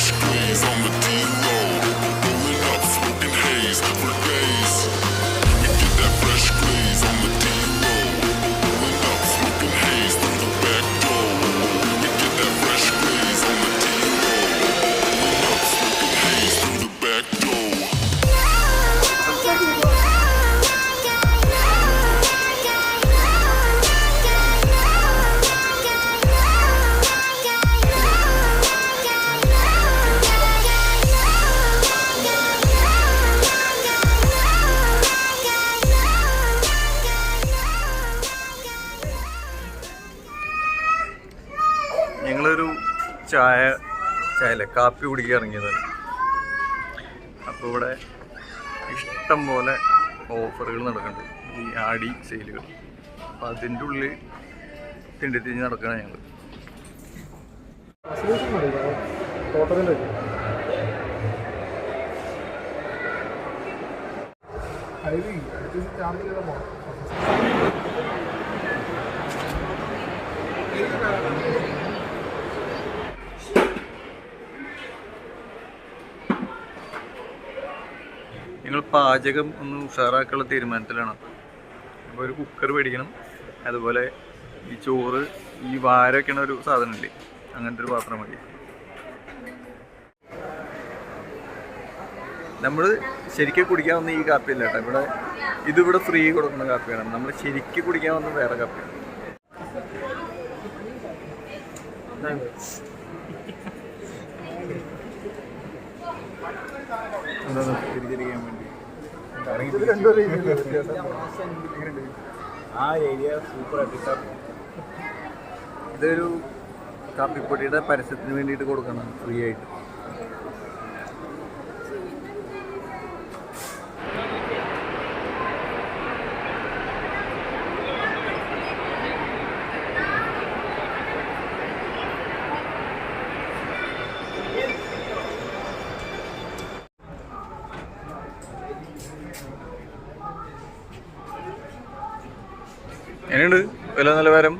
Cash plays on the ചായ ചായല കാപ്പി കുടിക്കാൻ ഇറങ്ങിയതാണ് അപ്പോൾ ഇവിടെ ഇഷ്ടം പോലെ ഓഫറുകൾ നടക്കുന്നുണ്ട്. ഈ ആടി സെയിലുകൾ. അപ്പം അതിന്റെ ഉള്ളിൽ തിണ്ടി തിരിഞ്ഞ് നടക്കുകയാണ് ഞങ്ങൾ ഞങ്ങൾ പാചകം ഒന്ന് ഉഷാറാക്കാനുള്ള തീരുമാനത്തിലാണ്. അപ്പോൾ ഒരു കുക്കർ മേടിക്കണം. അതുപോലെ ഈ ചോറ് ഈ വാര വാരൊക്കെയാണ് ഒരു സാധനമില്ലേ? അങ്ങനത്തെ ഒരു പാത്രം മതി. നമ്മൾ ശരിക്കും കുടിക്കാൻ വന്ന ഈ കാപ്പിയല്ല കേട്ടോ. ഇവിടെ ഇതിവിടെ ഫ്രീ കൊടുക്കുന്ന കാപ്പിയാണ്. നമ്മൾ ശരിക്കും കുടിക്കാൻ വന്ന വേറെ കാപ്പിയാണ്. തിരിച്ചിരിക്കാൻ വേണ്ടി. ഇതൊരു കാപ്പിപ്പൊടിയുടെ പരസ്യത്തിന് വേണ്ടിയിട്ട് കൊടുക്കണം ഫ്രീ ആയിട്ട്. എങ്ങനെയുണ്ട് വില നിലവാരം?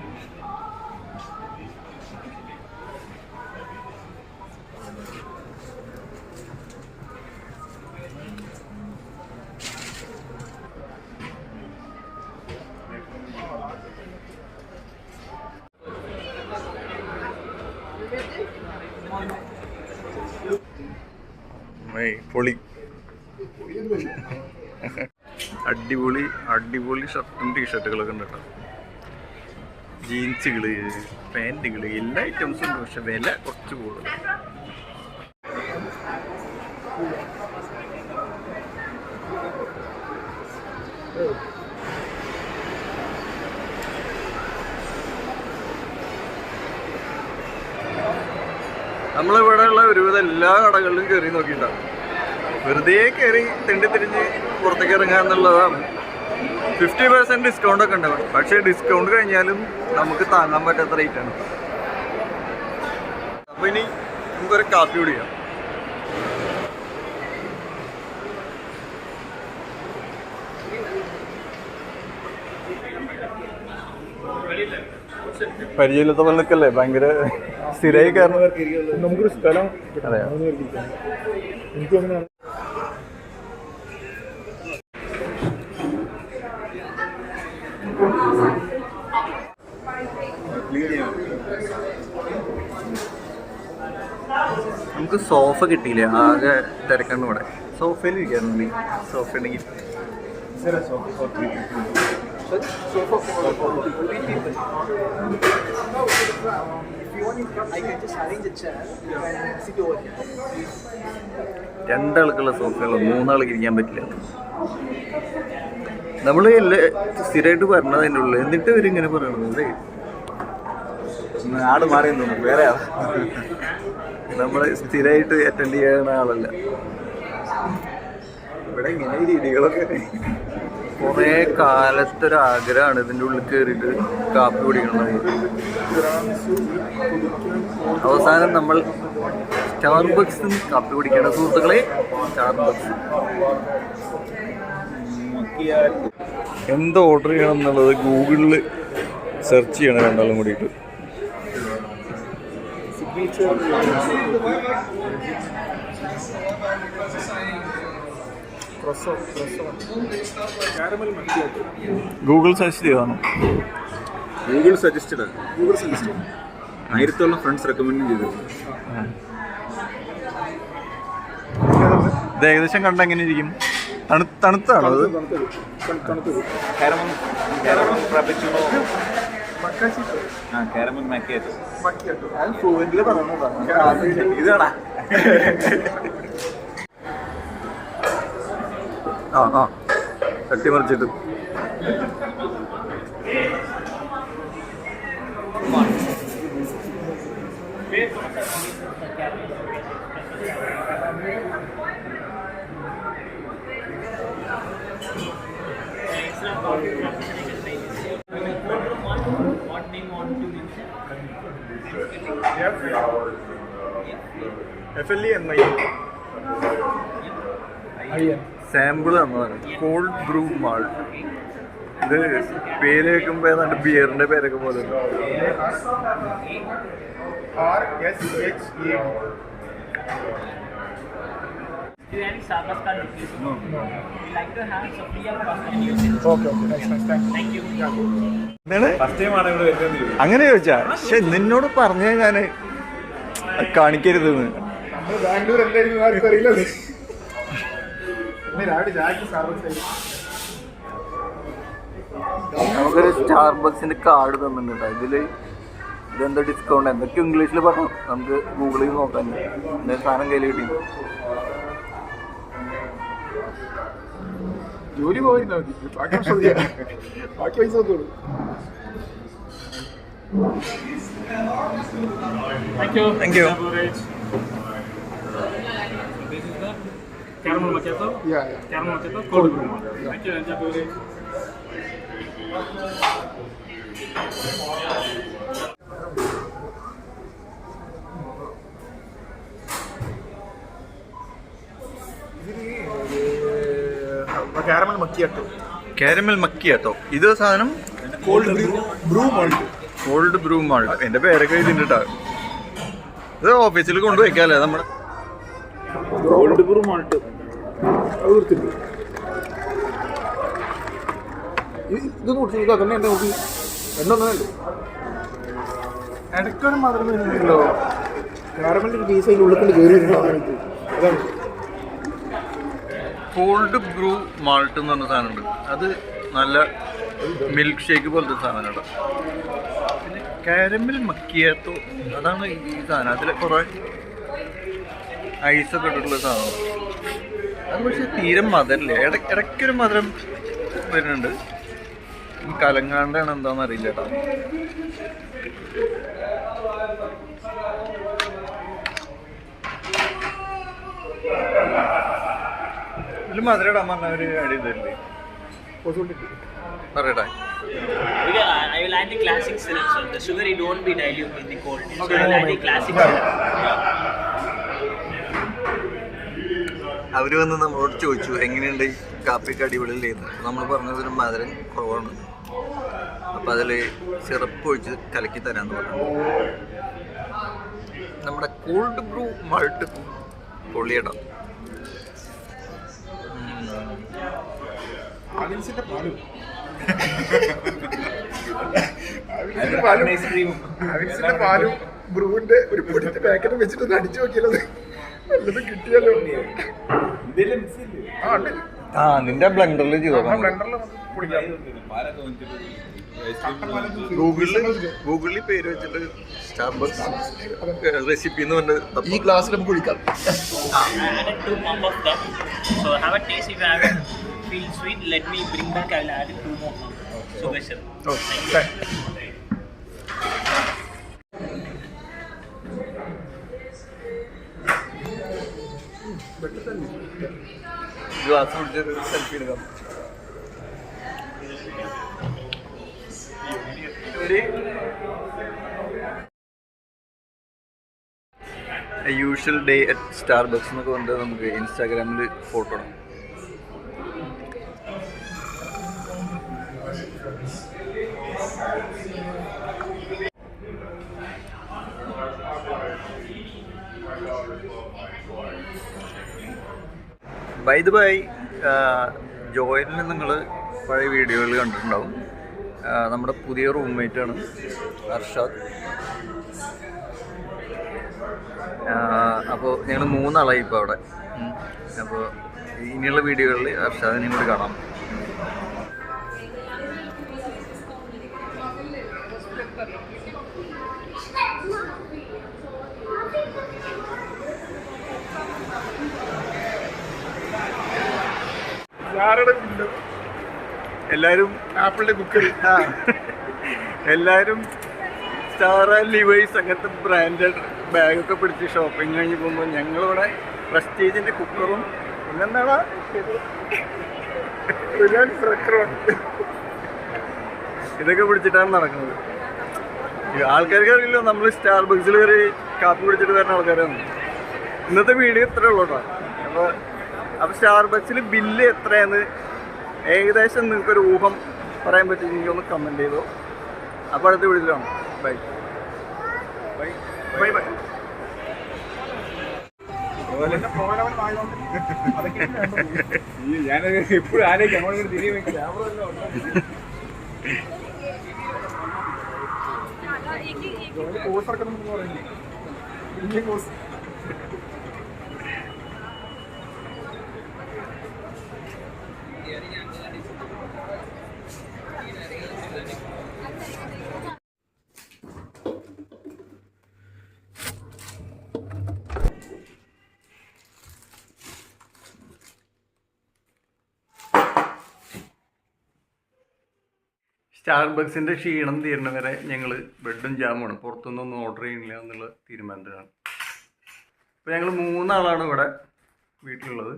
പൊളി. അടിപൊളി അടിപൊളി ഷർട്ടും ടീഷർട്ടുകളൊക്കെ ഉണ്ട് കേട്ടോ. ജീൻസുകൾ പാന്റുകൾ എല്ലാ ഐറ്റംസും ഉണ്ട് പക്ഷെ വില കുറച്ച് കൂടുതൽ നമ്മളിവിടെ ഉള്ള ഒരുവിധം എല്ലാ കടകളിലും കയറി നോക്കിയിട്ടുണ്ടാവും വെറുതെ കയറി തെണ്ടി തിരിഞ്ഞ് പുറത്തേക്ക് ഇറങ്ങുക എന്നുള്ളതാണ് ഫിഫ്റ്റി പെർസെന്റ് ഡിസ്കൗണ്ട് ഒക്കെ ഉണ്ടാവും. പക്ഷേ ഡിസ്കൗണ്ട് കഴിഞ്ഞാലും നമുക്ക് താങ്ങാൻ പറ്റാത്ത റേറ്റ് ആണ്. അപ്പോൾ ഇനി നമുക്കൊരു കാപ്പി കുടിക്കാം പരിചയമില്ലാത്ത പോലെ നിൽക്കല്ലേ? ഭയങ്കര സ്ഥിരമായി കാരണം നമുക്കൊരു സ്ഥലം അതെയോ? എനിക്ക് അങ്ങനെ നമുക്ക് സോഫ കിട്ടിയില്ല? ആകെ തിരക്കണ്ട ഇവിടെ. സോഫയിൽ ഇരിക്കാറുണ്ട് സോഫ ഉണ്ടെങ്കിൽ. രണ്ടാൾക്കുള്ള സോഫകൾ മൂന്നാൾക്ക് ഇരിക്കാൻ പറ്റില്ല. നമ്മൾ എല്ലാ സ്ഥിരമായിട്ട് പറഞ്ഞത് ഉള്ളിൽ. എന്നിട്ട് ഇവരിങ്ങനെ പറയണത്. ആട് മാറി തോന്നുന്നു വേറെ. നമ്മൾ സ്ഥിരമായിട്ട് അറ്റൻഡ് ചെയ്യുന്ന ആളല്ല. ഇവിടെ ഇങ്ങനെ രീതികളൊക്കെ. കുറേ കാലത്തൊരു ആഗ്രഹമാണ് ഇതിന്റെ ഉള്ളിൽ കയറിയിട്ട് കാപ്പി കുടിക്കണം അവസാനം നമ്മൾ സ്റ്റാർബക്സിൽ കാപ്പി കുടിക്കണ സുഹൃത്തുക്കളെ സ്റ്റാർബക്സ്. എന്ത് ഓർഡർ ചെയ്യണം എന്നുള്ളത് ഗൂഗിളിൽ സെർച്ച് ചെയ്യണം രണ്ടാളും കൂടിയിട്ട്. ഗൂഗിൾ സജസ്റ്റ് ചെയ്താണോ ഗൂഗിൾ സജസ്റ്റഡ് ഗൂഗിൾ സജസ്റ്റഡ് ആയിരത്തോളം ഫ്രണ്ട്സ് റെക്കമെൻഡ് ചെയ്തു ഇത് ഏകദേശം കണ്ട എങ്ങനെ ഇരിക്കും തണു തണുത്താണോ അത് കാരമൽ കാരമൽ ഫ്രാപ്പച്ചിനോ ആ കാരമൽ മക്കിയാറ്റ് ഇതാടാ. ആ F L E M I sample തന്നതാണ് കോൾഡ് ബ്രൂ മാൾട്ട് ഇത് പേര് കേൾക്കുമ്പോ ഏതാണ്ട് ബിയറിന്റെ പേരൊക്കെ പോലെ. ഓക്കെ ഓക്കെ താങ്ക് Thank അങ്ങനെ ചോദിച്ചാ? പക്ഷെ നിന്നോട് പറഞ്ഞ ഞാൻ കാണിക്കരുത് ബാംഗ്ലൂർ നമുക്കൊരു സ്റ്റാർബക്സിന്റെ കാർഡ് തന്നിട്ടുണ്ട് ഇതിൽ ഇതെന്താ ഡിസ്കൗണ്ട് എന്തൊക്കെ ഇംഗ്ലീഷിൽ പറഞ്ഞു. നമുക്ക് ഗൂഗിളിൽ നോക്കാൻ സാധനം കയ്യിൽ കിട്ടി ജോലി പോയിരുന്നോ ബാക്കി ബാക്കി പൈസ വെച്ചോളൂ കാരമൽ മക്കിയാട്ടോ കാരമൽ മക്കിയാട്ടോ ഇത് സാധനം cold brew brew malt cold brew malt എന്റെ പേരൊക്കെ എഴുതിട്ടാ ഇത് ഓഫീസിൽ കൊണ്ടുപോയിക്കാല്ലേ നമ്മുടെ കോൾഡ് ബ്രൂ മാൾട്ട് ഇത് കുടിച്ചു ഇത് അതന്നെ എന്നെ നോക്കി. എന്നൊന്നല്ലേ ഇടയ്ക്കൊരു മാത്രമേ കാരമലിന്റെ പീസ് അതിന്റെ ഉള്ളിൽ കൊണ്ട് കയറി അതാണ്. കോൾഡ് ബ്രൂ മാൾട്ട് എന്ന് പറഞ്ഞ സാധനമുണ്ട്. അത് നല്ല മിൽക്ക് ഷേക്ക് പോലത്തെ സാധനമാണ് കേട്ടോ. പിന്നെ കാരമിൽ മക്കിയാത്തോ അതാണ് ഈ സാധനം. അതിൽ കുറേ ഐസൊക്കെ ഇട്ടിട്ടുള്ള സാധനം. അത് പക്ഷേ തീരെ മധുരല്ലേ. ഇട ഇടയ്ക്കൊരു മധുരം വരുന്നുണ്ട്. കലങ്ങാണ്ടാണ് എന്താണെന്ന് അറിയില്ല കേട്ടോ. ഇതിൽ മധുരം ഇടാൻ പറഞ്ഞ ഒരു ഐഡിയ തരില്ലേ പറയട്ടെ Because I, I will add the classic syrup, so the sugar it won't be dilute in the cold. So I will add the classic syrup. അവർ വന്ന് നമ്മളോട് ചോദിച്ചു എങ്ങനെയുണ്ട് കാപ്പിക്ക് അടിപൊളിയല്ലേ നമ്മൾ പറഞ്ഞത് ഒരു മധുരം കുറവാണ്. അപ്പം അതിൽ സിറപ്പ് ഒഴിച്ച് കലക്കി തരാമെന്ന് പറഞ്ഞു. നമ്മുടെ കോൾഡ് ബ്രൂ മൾട്ട് പൊള്ളിയിടാം. ആവിൻസിന്റെ പാലും. ആവിൻസിന്റെ പാലും ആവിൻസിന്റെ പാലും ബ്രൂവിന്റെ ഒരു പൊടിന്റെ പാക്കറ്റ് വെച്ചിട്ട് ഒന്ന് അടിച്ചു നോക്കിയാലോ? വല്ലതും കിട്ടിയാലോ? ആ ഉണ്ട്. ആ നിന്റെ കുടിക്കാം. ഗൂഗിളിൽ ഗൂഗിളിൽ പേര് വെച്ചിട്ട് സ്റ്റാർബക്സ് റെസിപ്പി എന്ന് പറഞ്ഞ ഈ ക്ലാസ്സിൽ നമുക്ക് കുടിക്കാം. Feel sweet, let me bring back. I will add two more pump. Sugar syrup. Glass കുടിച്ചൊരു selfie എടുക്കാം യൂഷ്വൽ ഡേ അറ്റ് സ്റ്റാർബക്സ് എന്നൊക്കെ കൊണ്ട് നമുക്ക് ഇൻസ്റ്റാഗ്രാമിൽ ഫോട്ടോ ഇടാം ബൈ ദ ബൈ ജോയിലിന് നിങ്ങൾ പഴയ വീഡിയോയിൽ കണ്ടിട്ടുണ്ടാവും. നമ്മുടെ പുതിയ റൂംമേറ്റ് ആണ് അർഷാദ് അപ്പോൾ ഞങ്ങൾ മൂന്നാളായി ഇപ്പോൾ അവിടെ. അപ്പോൾ ഇനിയുള്ള വീഡിയോകളിൽ അർഷാദിനെയും കൂടി കാണാം. എല്ലാവരും ആപ്പിളിന്റെ കുക്കർ എല്ലാരും സ്റ്റാർ ലിവൈസ് അങ്ങനത്തെ ബ്രാൻഡഡ് ബാഗൊക്കെ പിടിച്ച് ഷോപ്പിംഗ് കഴിഞ്ഞ് പോകുമ്പോൾ ഞങ്ങളിവിടെ പ്രസ്റ്റീജിന്റെ കുക്കറും പിന്നെന്താടാ? റെക്രോൺ ഇതൊക്കെ പിടിച്ചിട്ടാണ് നടക്കുന്നത്. ആൾക്കാർക്ക് അറിയില്ല നമ്മൾ സ്റ്റാർ ബക്സിൽ കയറി കാപ്പി കുടിച്ചിട്ട് വരുന്ന ആൾക്കാരാണ്. ഇന്നത്തെ വീഡിയോ ഇത്രേ ഉള്ളൂ കേട്ടോ അപ്പോൾ അപ്പോൾ സ്റ്റാർ ബക്സിൽ ബില്ല് എത്രയാന്ന് ഏകദേശം നിങ്ങൾക്കൊരു ഊഹം പറയാൻ പറ്റുമെങ്കിൽ ഒന്ന് കമന്റ് ചെയ്തോ. അപ്പോൾ അടുത്ത വീഡിയോയിലാണ് ബൈ ബൈ ബൈ ബൈ ഞാൻ എപ്പോഴും ആലോചിക്കാം അങ്ങോട്ട് തിരികെ വെക്കില്ല കോഴ്സ് ഇറക്കണം എന്ന് പറയുന്നത് വലിയ കോഴ്സ് സ്റ്റാർബക്സിന്റെ ക്ഷീണം തീരണ വരെ ഞങ്ങൾ ബ്രെഡും ജാമുമാണ്. പുറത്തുനിന്നൊന്നും ഓർഡർ ചെയ്യുന്നില്ല എന്നുള്ള തീരുമാനത്തിലാണ്. അപ്പോൾ ഞങ്ങൾ മൂന്നാളാണ് ഇവിടെ വീട്ടിലുള്ളത്.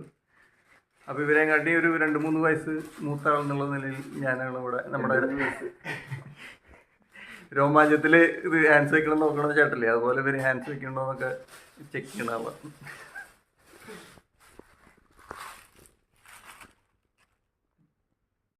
അപ്പോൾ ഇവരെ കാട്ടി ഒരു രണ്ട് മൂന്ന് വയസ്സ് മൂത്ത ആളെന്നുള്ള നിലയിൽ ഞാനാണ് ഇവിടെ നമ്മുടെ രോമാഞ്ചത്തിൽ ഇത് ഹാൻഡ്സ് വയ്ക്കണം നോക്കണമെന്ന് ചേട്ടല്ലേ അതുപോലെ ഇവർ ഹാൻഡ്സ് വയ്ക്കണമെന്നൊക്കെ ചെക്ക് ചെയ്യണ ആളാണ്